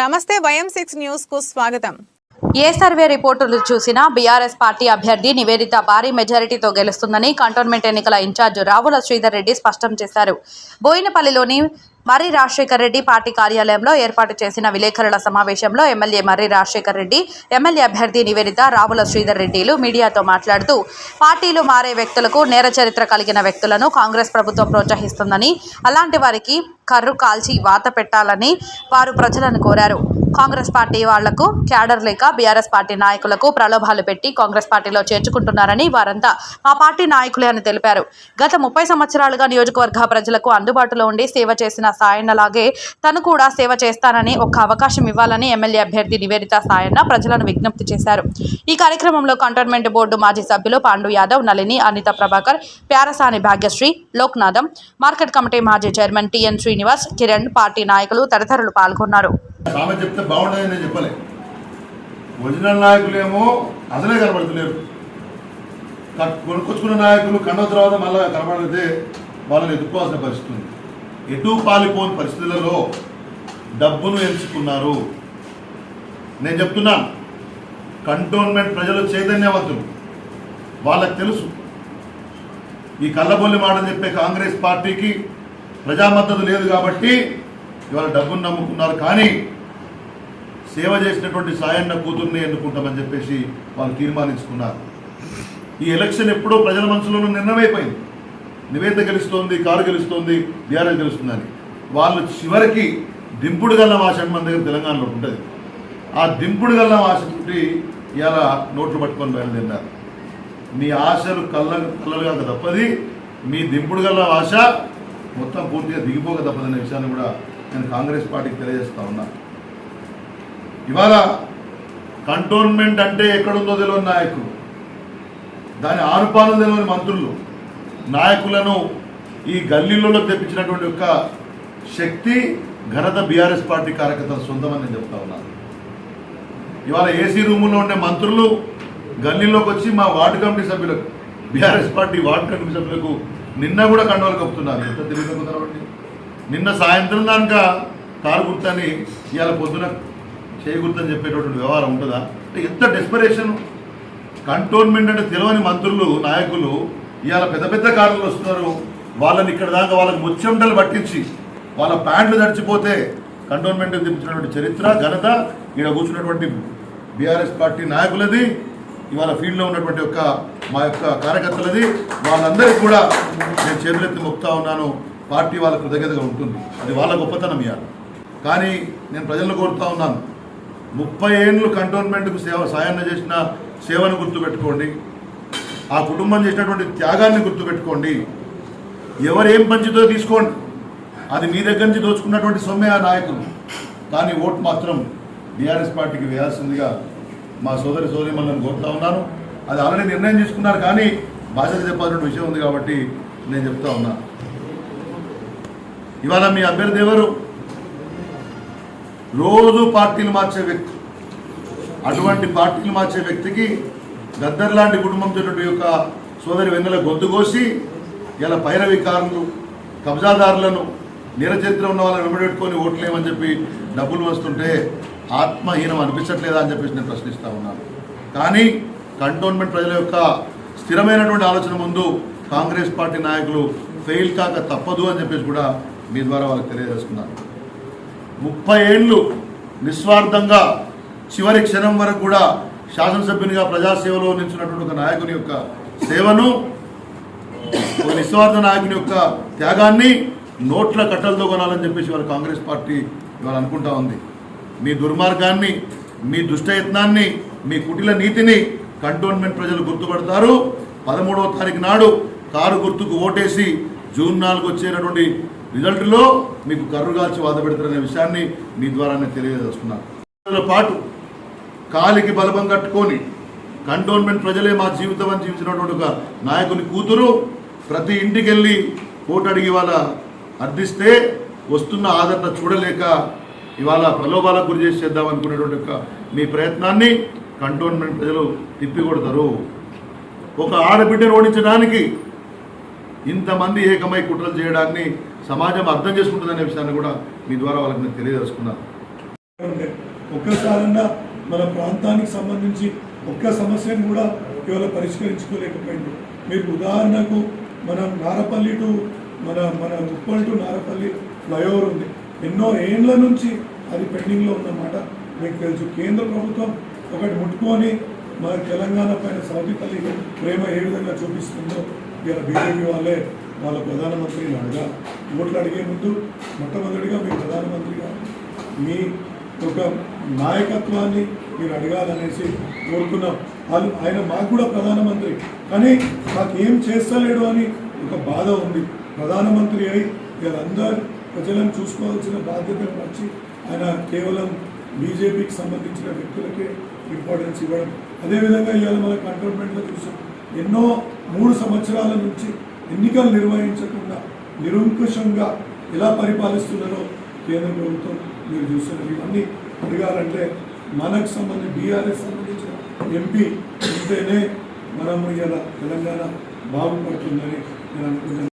నమస్తే వయం సిక్స్ న్యూస్కు స్వాగతం. ఏ సర్వే రిపోర్టులు చూసినా బీఆర్ఎస్ పార్టీ అభ్యర్థి నివేదిత భారీ మెజారిటీతో గెలుస్తుందని కంటోన్మెంట్ ఎన్నికల ఇన్ఛార్జ్ రావుల శ్రీధర్ రెడ్డి స్పష్టం చేశారు. బోయినపల్లిలోని మర్రి రాజశేఖర్ రెడ్డి పార్టీ కార్యాలయంలో ఏర్పాటు చేసిన విలేకరుల సమావేశంలో ఎమ్మెల్యే మర్రి రాజశేఖర్ రెడ్డి ఎమ్మెల్యే అభ్యర్థి నివేదిత రావుల శ్రీధర్ రెడ్డిలు మీడియాతో మాట్లాడుతూ పార్టీలు మారే వ్యక్తులకు నేర చరిత్ర కలిగిన వ్యక్తులను కాంగ్రెస్ ప్రభుత్వం ప్రోత్సహిస్తుందని అలాంటి వారికి కర్రు కాల్చి వాత పెట్టాలని వారు ప్రజలను కోరారు. కాంగ్రెస్ పార్టీ వాళ్ళకు క్యాడర్ లేక బీఆర్ఎస్ పార్టీ నాయకులకు ప్రలోభాలు పెట్టి కాంగ్రెస్ పార్టీలో చేర్చుకుంటున్నారని వారంతా మా పార్టీ నాయకులే అని తెలిపారు. గత ముప్పై సంవత్సరాలుగా నియోజకవర్గ ప్రజలకు అందుబాటులో ఉండి సేవ చేసిన సాయన్నలాగే తను కూడా సేవ చేస్తానని ఒక్క అవకాశం ఇవ్వాలని ఎమ్మెల్యే అభ్యర్థి నివేదిత సాయన్న ప్రజలను విజ్ఞప్తి చేశారు. ఈ కార్యక్రమంలో కంటోన్మెంట్ బోర్డు మాజీ సభ్యులు పాండు యాదవ్ నళిని అనిత ప్రభాకర్ ప్యారసాని భాగ్యశ్రీ లోక్నాథం మార్కెట్ కమిటీ మాజీ chairman TN Srinivas Kiran party నాయకులు తదితరులు పాల్గొన్నారు. ఆమె చెప్తే బాగుండదని నేను చెప్పలే. ఒరిజినల్ నాయకులేమో అసలే కనబడతలేరు. క- కొనుక్కొచ్చుకున్న నాయకులు కన్న తర్వాత మళ్ళీ కనబడితే వాళ్ళని ఎదుర్కోవాల్సిన పరిస్థితి ఉంది. ఎటు పాలిపోని పరిస్థితులలో డబ్బును ఎంచుకున్నారు. నేను చెప్తున్నాను కంటోన్మెంట్ ప్రజలు చైతన్యవంతులు. వాళ్ళకి తెలుసు. ఈ కళ్ళబొల్లి మాటలు చెప్పే కాంగ్రెస్ పార్టీకి ప్రజా మద్దతు లేదు కాబట్టి ఇవాళ డబ్బును నమ్ముకున్నారు కానీ సేవ చేసినటువంటి సాయన్న కూతుర్ని ఎన్నుకుంటామని చెప్పేసి వాళ్ళు తీర్మానించుకున్నారు. ఈ ఎలక్షన్ ఎప్పుడో ప్రజల మనసులోనూ నిర్ణయమైపోయింది. నివేద గెలుస్తోంది కారు గెలుస్తోంది బీఆర్ఎస్ గెలుస్తుందని. వాళ్ళు చివరికి దింపుడు గల్లం ఆశ మన దగ్గర తెలంగాణలో ఉంటుంది. ఆ దింపుడు గల్లం ఆశ తోటి నోట్లు పట్టుకొని బయలుదేరినారు. మీ ఆశలు కళ్ళ కళ్ళలుగా తప్పది మీ దింపుడు గల్లం ఆశ మొత్తం పూర్తిగా దిగిపోక తప్పదనే విషయాన్ని కూడా నేను కాంగ్రెస్ పార్టీకి తెలియజేస్తా ఉన్నా. ఇవాళ కంటోన్మెంట్ అంటే ఎక్కడుందో తెలియని నాయకులు. దాని ఆనుపాలను తెలియని మంత్రులు. నాయకులను ఈ గల్లీలలో తెప్పించినటువంటి యొక్క శక్తి ఘనత బీఆర్ఎస్ పార్టీ కార్యకర్తల సొంతమని నేను చెప్తా ఉన్నాను ఇవాళ ఏసీ రూముల్లో ఉండే మంత్రులు గల్లీలోకి వచ్చి మా వార్డు కమిటీ సభ్యులకు బీఆర్ఎస్ పార్టీ వార్డు కమిటీ సభ్యులకు నిన్న కూడా కండవలు కప్పుతున్నారు. ఎంత తెలియదు కాబట్టి నిన్న సాయంత్రం దానిక కారు గుర్తని ఇవాళ పొద్దున చేయగుర్తని చెప్పేటటువంటి వ్యవహారం ఉంటుందా? అంటే ఎంత డెస్పరేషన్ కంటోన్మెంట్ అంటే తెలియని మంత్రులు నాయకులు ఇవాళ పెద్ద పెద్ద కార్లు వస్తున్నారు. వాళ్ళని ఇక్కడ దాకా వాళ్ళకి ముచ్చెమటలు పట్టించి వాళ్ళ ప్యాంట్లు తడిచిపోతే కంటోన్మెంట్ తెప్పించినటువంటి చరిత్ర ఘనత ఇక్కడ కూర్చున్నటువంటి బీఆర్ఎస్ పార్టీ నాయకులది ఇవాళ ఫీల్డ్లో ఉన్నటువంటి యొక్క మా యొక్క కార్యకర్తలది వాళ్ళందరికీ కూడా నేను చేతులెత్తి మొక్తా ఉన్నాను. పార్టీ వాళ్ళ కృతజ్ఞతగా ఉంటుంది. అది వాళ్ళ గొప్పతనం ఇవ్వాలి కానీ నేను ప్రజలను కోరుతా ఉన్నాను. ముప్పై ఏళ్ళు కంటోన్మెంట్కు సేవ సాయాన్ని చేసిన సేవను గుర్తుపెట్టుకోండి. ఆ కుటుంబం చేసినటువంటి త్యాగాన్ని గుర్తుపెట్టుకోండి. ఎవరేం పంచితో తీసుకోండి. అది మీ దగ్గర నుంచి దోచుకున్నటువంటి సొమ్మే ఆ నాయకులు. కానీ ఓటు మాత్రం బీఆర్ఎస్ పార్టీకి వేయాల్సిందిగా మా సోదరి సోదరి మనల్ని కోరుతా ఉన్నాను. అది ఆల్రెడీ నిర్ణయం తీసుకున్నారు కానీ బాధ్యత చెప్పాల్సిన విషయం ఉంది కాబట్టి నేను చెప్తా ఉన్నాను ఇవాళ మీ అభ్యర్థి ఎవరు? రోజు పార్టీలు మార్చే వ్యక్తి. అటువంటి పార్టీలు మార్చే వ్యక్తికి గద్దర్ లాంటి కుటుంబంతో యొక్క సోదరి వెన్నెల గొంతు కోసి ఇలా పైరవికారులు కబ్జాదారులను నిరచరిత్ర ఉన్న వాళ్ళని వెంబడెట్టుకొని ఓట్లేమని చెప్పి డబ్బులు వస్తుంటే ఆత్మహీనం అనిపించట్లేదా అని చెప్పేసి నేను ప్రశ్నిస్తా ఉన్నాను. కానీ కంటోన్మెంట్ ప్రజల యొక్క స్థిరమైనటువంటి ఆలోచన ముందు కాంగ్రెస్ పార్టీ నాయకులు ఫెయిల్ కాక తప్పదు అని చెప్పేసి కూడా మీ ద్వారా వాళ్ళకి తెలియజేసుకున్నాను. ముప్పై ఏళ్ళు నిస్వార్థంగా చివరి క్షణం వరకు కూడా శాసనసభ్యునిగా ప్రజాసేవలో నిలిచినటువంటి ఒక నాయకుని యొక్క సేవను ఒక నిస్వార్థ నాయకుని యొక్క త్యాగాన్ని నోట్ల కట్టలతో కొనాలని చెప్పేసి వాళ్ళ కాంగ్రెస్ పార్టీ ఇవాళ అనుకుంటా ఉంది. మీ దుర్మార్గాన్ని మీ దుష్టయత్నాన్ని మీ కుటిల నీతిని కంటోన్మెంట్ ప్రజలు గుర్తుపడతారు. పదమూడవ తారీఖు నాడు కారు గుర్తుకు ఓటేసి జూన్ నాలుగు వచ్చేటటువంటి రిజల్ట్లో మీకు కర్రు కాల్చి వాద పెడతారనే విషయాన్ని మీ ద్వారా నేను తెలియజేస్తున్నాను పాటు కాలికి బలపం కట్టుకొని కంటోన్మెంట్ ప్రజలే మా జీవితం అని జీవించినటువంటి ఒక నాయకుని కూతురు ప్రతి ఇంటికి వెళ్ళి ఓటు అడిగి ఇవాళ అర్థిస్తే వస్తున్న ఆదరణ చూడలేక ఇవాళ ప్రలోభాలకు గురి చేసి చేద్దాం అనుకునేటువంటి ఒక మీ ప్రయత్నాన్ని కంటోన్మెంట్ ప్రజలు తిప్పికొడతారు. ఒక ఆడబిడ్డను ఓడించడానికి ఇంతమంది ఏకమై కుట్రలు చేయడాన్ని సమాజం అర్థం చేసుకుంటుందనే విషయాన్ని కూడా మీ ద్వారా వాళ్ళకి నేను తెలియజేసుకున్నాను. ఉండే ఒక్కసారన్నా మన ప్రాంతానికి సంబంధించి ఒక్క సమస్యను కూడా ఇవాళ పరిష్కరించుకోలేకపోయింది. మీకు ఉదాహరణకు మనం నారపల్లి టు మన మన ఉప్పల్ టు నారపల్లి ఫ్లైఓవర్ ఉంది. ఎన్నో ఏండ్ల నుంచి అది పెండింగ్లో ఉన్నమాట మీకు తెలుసు కేంద్ర ప్రభుత్వం ఒకటి ముట్టుకొని మన తెలంగాణ పైన సౌతిపల్లి ప్రేమ ఏ విధంగా చూపిస్తుందో ఇలా బీజేపీ వాళ్ళే వాళ్ళ ప్రధానమంత్రిని అడగా ఓట్లు అడిగే ముందు మొట్టమొదటిగా మీ ప్రధానమంత్రిగా మీ ఒక నాయకత్వాన్ని మీరు అడగాలనేసి కోరుకున్నాం. వాళ్ళు ఆయన మాకు కూడా ప్రధానమంత్రి. కానీ మాకేం ఏం చేస్తలేడు అని ఒక బాధ ఉంది. ప్రధానమంత్రి అయి వీళ్ళందరూ ప్రజలను చూసుకోవాల్సిన బాధ్యతను వచ్చి ఆయన కేవలం బీజేపీకి సంబంధించిన వ్యక్తులకే ఇంపార్టెన్స్ ఇవ్వడం. అదేవిధంగా ఇవాళ మన కంటోన్మెంట్లో చూసాం. ఎన్నో మూడు సంవత్సరాల నుంచి ఎన్నికలు నిర్వహించకుండా నిరంకుశంగా ఎలా పరిపాలిస్తున్నారో కేంద్ర ప్రభుత్వం మీరు చూస్తున్నారు ఇవన్నీ అడిగారంటే మనకు సంబంధించి బీఆర్ఎస్ సంబంధించిన ఎంపీ ఉంటేనే మనం ఇలా తెలంగాణ బాగుపడుతుందని నేను అనుకుంటున్నాను.